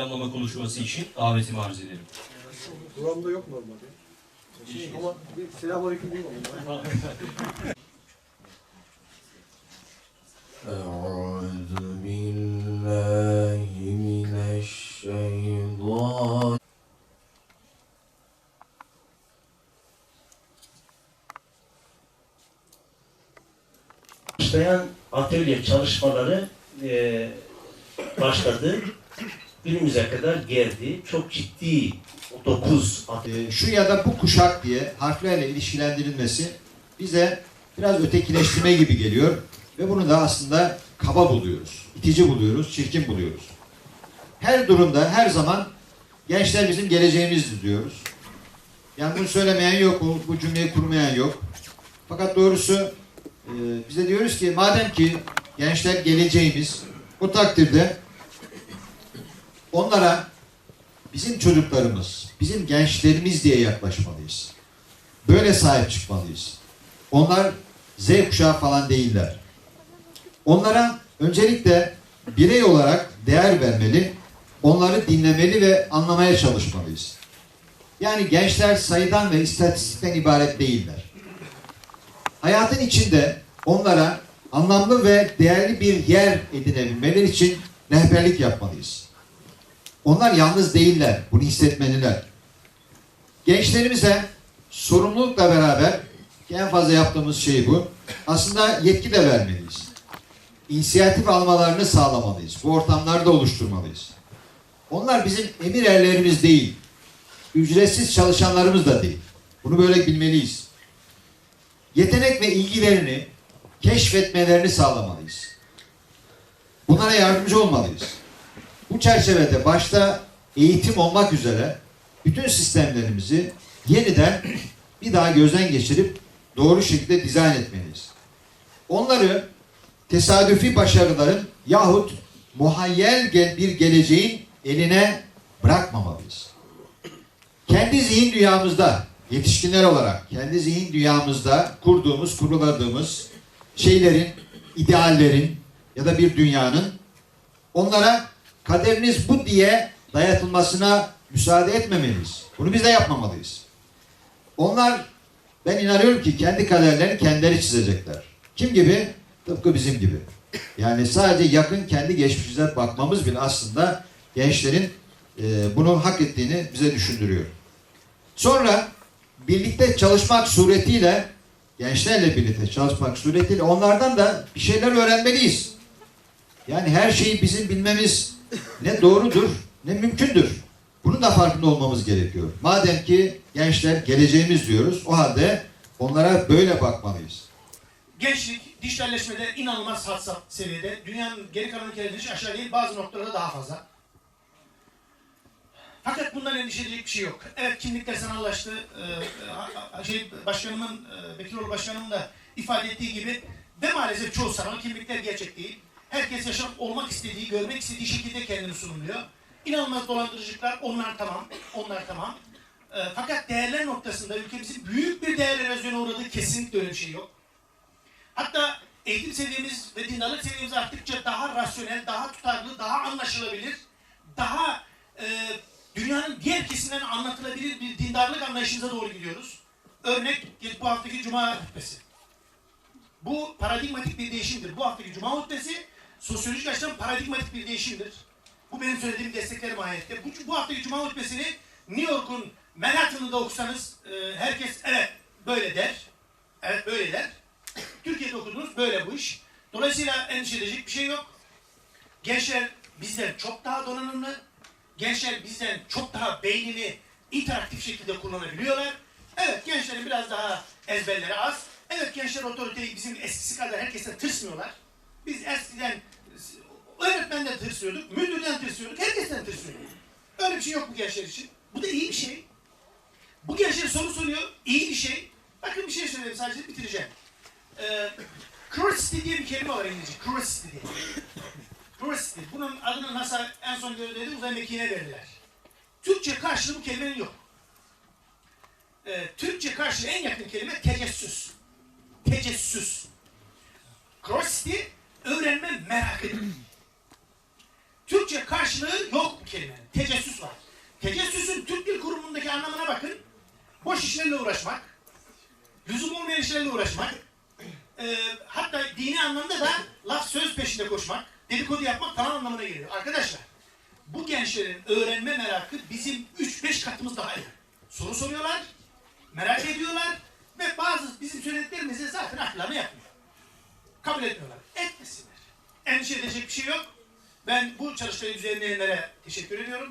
planlama konuşması için davetimi arz ederim. Buramda yok normalde. Ama bir selamünaleyküm diyeyim ama. أعوذ بالله من الشيطان başlayan atölye çalışmaları e, başladı. Günümüze kadar geldi. Çok ciddi 9 e, şu ya da bu kuşak diye harflerle ilişkilendirilmesi bize biraz ötekileştirme gibi geliyor ve bunu da aslında kaba buluyoruz, itici buluyoruz, çirkin buluyoruz. Her durumda, her zaman gençler bizim geleceğimizdir diyoruz. Yani bunu söylemeyen yok, bu cümleyi kurmayan yok. Fakat doğrusu e, bize diyoruz ki madem ki gençler geleceğimiz, o takdirde onlara bizim çocuklarımız, bizim gençlerimiz diye yaklaşmalıyız. Böyle sahip çıkmalıyız. Onlar Z kuşağı falan değiller. Onlara öncelikle birey olarak değer vermeli, onları dinlemeli ve anlamaya çalışmalıyız. Yani gençler sayıdan ve istatistikten ibaret değiller. Hayatın içinde onlara anlamlı ve değerli bir yer edinebilmeleri için rehberlik yapmalıyız. Onlar yalnız değiller. Bunu hissetmeliler. Gençlerimize sorumlulukla beraber en fazla yaptığımız şey bu. Aslında yetki de vermeliyiz. İnisiyatif almalarını sağlamalıyız. Bu ortamları da oluşturmalıyız. Onlar bizim emir erlerimiz değil. Ücretsiz çalışanlarımız da değil. Bunu böyle bilmeliyiz. Yetenek ve ilgilerini keşfetmelerini sağlamalıyız. Bunlara yardımcı olmalıyız. Bu çerçevede başta eğitim olmak üzere bütün sistemlerimizi yeniden bir daha gözden geçirip doğru şekilde dizayn etmeliyiz. Onları tesadüfi başarıların yahut muhayyel bir geleceğin eline bırakmamalıyız. Kendi zihin dünyamızda yetişkinler olarak kendi zihin dünyamızda kurduğumuz, kuruladığımız şeylerin, ideallerin ya da bir dünyanın onlara kaderiniz bu diye dayatılmasına müsaade etmemeliyiz. Bunu biz de yapmamalıyız. Onlar ben inanıyorum ki kendi kaderlerini kendileri çizecekler. Kim gibi? Tıpkı bizim gibi. Yani sadece yakın kendi geçmişimize bakmamız bile aslında gençlerin e, bunu hak ettiğini bize düşündürüyor. Sonra birlikte çalışmak suretiyle gençlerle birlikte çalışmak suretiyle onlardan da bir şeyler öğrenmeliyiz. Yani her şeyi bizim bilmemiz ne doğrudur ne mümkündür. Bunun da farkında olmamız gerekiyor. Madem ki gençler geleceğimiz diyoruz, o halde onlara böyle bakmalıyız. Gençlik dijitalleşmede inanılmaz had saf- seviyede. Dünyanın geri kalan ülkelerinde aşağı değil, bazı noktalarda daha fazla. Fakat bundan endişe edilecek bir şey yok. Evet kimlikler sanallaştı. Ee, şey, başkanımın, e, Bekiroğlu başkanımın da ifade ettiği gibi ve maalesef çoğu sanal kimlikler gerçek değil. Herkes yaşam olmak istediği, görmek istediği şekilde kendini sunumluyor. İnanılmaz dolandırıcılıklar, onlar tamam, onlar tamam. Ee, fakat değerler noktasında ülkemizin büyük bir değer erozyona uğradığı kesinlikle öyle bir şey yok. Hatta eğitim seviyemiz ve dindarlık seviyemiz arttıkça daha rasyonel, daha tutarlı, daha anlaşılabilir, daha e, dünyanın diğer kesimlerine anlatılabilir bir dindarlık anlayışımıza doğru gidiyoruz. Örnek bu haftaki Cuma hutbesi. Bu paradigmatik bir değişimdir. Bu haftaki Cuma hutbesi sosyolojik açıdan paradigmatik bir değişimdir. Bu benim söylediğim desteklerim ayette. Bu, bu haftaki Cuma hutbesini New York'un Manhattan'ında okusanız e, herkes evet böyle der. Evet böyle der. Türkiye'de okudunuz böyle bu iş. Dolayısıyla endişe edecek bir şey yok. Gençler bizden çok daha donanımlı. Gençler bizden çok daha beynini interaktif şekilde kullanabiliyorlar. Evet gençlerin biraz daha ezberleri az. Evet gençler otoriteyi bizim eskisi kadar herkesten tırsmıyorlar. Biz eskiden öğretmenden tırsıyorduk, müdürden tırsıyorduk, herkesten tırsıyorduk. Öyle bir şey yok bu gençler için. Bu da iyi bir şey. Bu gençler soru soruyor, iyi bir şey. Bakın bir şey söyleyeyim sadece bitireceğim. Ee, curiosity diye bir kelime var İngilizce. Curiosity diye. Curiosity. Bunun adını NASA en son gördüğünde uzay mekiğine verdiler. Türkçe karşılığı bu kelimenin yok. Ee, Türkçe karşılığı en yakın kelime tecessüs. Tecessüs. Curiosity, Öğrenme merak edin. Türkçe karşılığı yok bu kelimenin. Tecessüs var. Tecessüsün Türk Dil Kurumu'ndaki anlamına bakın. Boş işlerle uğraşmak, lüzum olmayan işlerle uğraşmak, e, hatta dini anlamda da laf söz peşinde koşmak, dedikodu yapmak falan anlamına geliyor. Arkadaşlar, bu gençlerin öğrenme merakı bizim 3-5 katımız daha iyi. Soru soruyorlar, merak ediyorlar, düzenleyenlere teşekkür ediyorum.